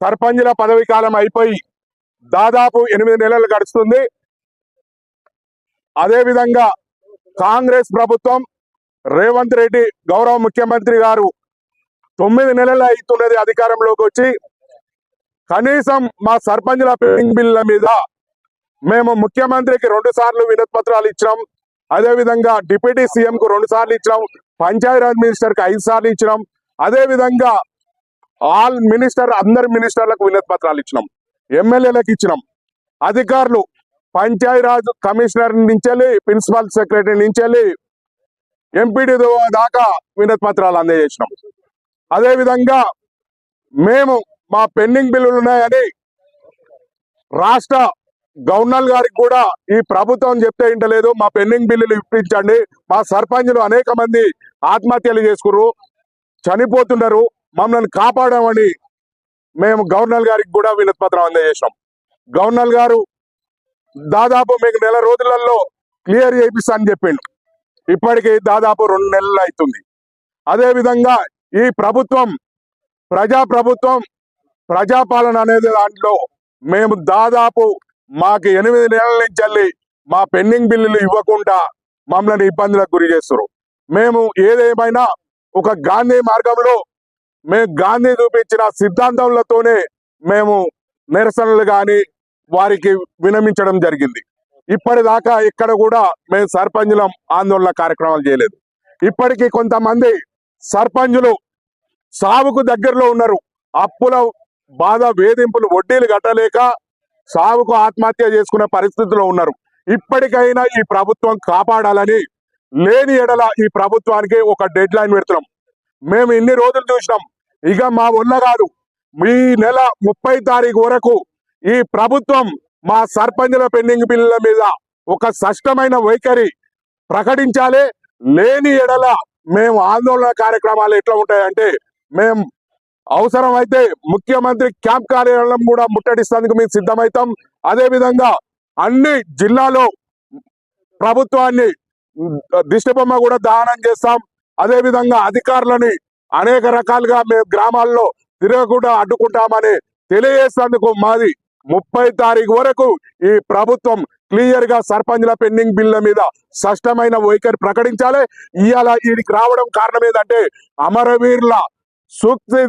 సర్పంచుల పదవి కాలం అయిపోయి దాదాపు ఎనిమిది నెలలు గడుస్తుంది. అదేవిధంగా కాంగ్రెస్ ప్రభుత్వం రేవంత్ రెడ్డి గౌరవ ముఖ్యమంత్రి గారు తొమ్మిది నెలలు అవుతున్నది అధికారంలోకి వచ్చి కనీసం మా సర్పంచుల పెండింగ్ బిల్ల మీద మేము ముఖ్యమంత్రికి రెండు సార్లు వినతి పత్రాలు ఇచ్చినాం. అదేవిధంగా డిప్యూటీ సీఎంకు రెండు సార్లు ఇచ్చినాం. పంచాయరాజ్ మినిస్టర్కి ఐదు సార్లు ఇచ్చినాం. అదేవిధంగా ఆల్ మినిస్టర్ అందరి మినిస్టర్లకు వినతి పత్రాలు ఇచ్చినాం. ఎమ్మెల్యేలకు ఇచ్చినాం. అధికారులు పంచాయరాజ్ కమిషనర్ నుంచి ప్రిన్సిపల్ సెక్రటరీ నుంచి ఎంపీడీ దాకా వినతి పత్రాలు అందజేసినాం. అదేవిధంగా మేము మా పెండింగ్ బిల్లులు ఉన్నాయని రాష్ట్ర గవర్నర్ గారికి కూడా ఈ ప్రభుత్వం చెప్తే ఇంటలేదు. మా పెండింగ్ బిల్లులు ఇప్పించండి. మా సర్పంచ్లు అనేక మంది ఆత్మహత్యలు చేసుకున్నారు చనిపోతున్నారు మమ్మల్ని కాపాడమని మేము గవర్నర్ గారికి కూడా వినతిపత్రం అందజేసాం గవర్నర్ గారు దాదాపు మీకు నెల రోజులలో క్లియర్ చేపిస్తా అని చెప్పిండు. ఇప్పటికి దాదాపు రెండు నెలలు అవుతుంది అదే విధంగా ఈ ప్రభుత్వం ప్రజా ప్రభుత్వం ప్రజాపాలన అనేది దాంట్లో మేము దాదాపు మాకు ఎనిమిది నెలల నుంచి మా పెండింగ్ బిల్లులు ఇవ్వకుండా మమ్మల్ని ఇబ్బందులకు గురి చేస్తారు మేము ఏదేమైనా ఒక గాంధీ మార్గంలో మేము గాంధీ చూపించిన సిద్ధాంతములతోనే మేము నిరసనలు కానీ వారికి వినమించడం జరిగింది. ఇప్పటిదాకా ఇక్కడ కూడా మేము సర్పంచులం ఆందోళన కార్యక్రమాలు చేయలేదు. ఇప్పటికీ కొంతమంది సర్పంచులు సాగుకు దగ్గరలో ఉన్నారు. అప్పుల బాధ వేధింపులు వడ్డీలు కట్టలేక సాగుకు ఆత్మహత్య చేసుకునే పరిస్థితిలో ఉన్నారు. ఇప్పటికైనా ఈ ప్రభుత్వం కాపాడాలని లేని ఎడల ఈ ప్రభుత్వానికి ఒక డెడ్ లైన్ పెడుతున్నాం. మేము ఇన్ని రోజులు చూసినాం. ఇక మా వల్ల కాదు ఈ నెల ముప్పై తారీఖు వరకు ఈ ప్రభుత్వం మా సర్పంచుల పెండింగ్ బిల్లుల మీద ఒక స్పష్టమైన వైఖరి ప్రకటించాలి. లేని ఎడల మేము ఆందోళన కార్యక్రమాలు ఎట్లా ఉంటాయంటే మేము అవసరం అయితే ముఖ్యమంత్రి క్యాంప్ కార్యాలయం కూడా ముట్టడిస్తేందుకు మేము సిద్ధమవుతాం అదేవిధంగా అన్ని జిల్లాలో ప్రభుత్వాన్ని దిష్టిబొమ్మ కూడా దానం చేస్తాం. అదేవిధంగా అధికారులని అనేక రకాలుగా మేము గ్రామాల్లో తిరగకుండా అడ్డుకుంటామని తెలియజేసేందుకు మాది ముప్పై తారీఖు వరకు ఈ ప్రభుత్వం క్లియర్గా సర్పంచ్ల పెండింగ్ బిల్ల మీద స్పష్టమైన వైఖరి ప్రకటించాలి. ఇవాళ వీడికి రావడం కారణం ఏంటంటే అమరవీరుల సూక్తి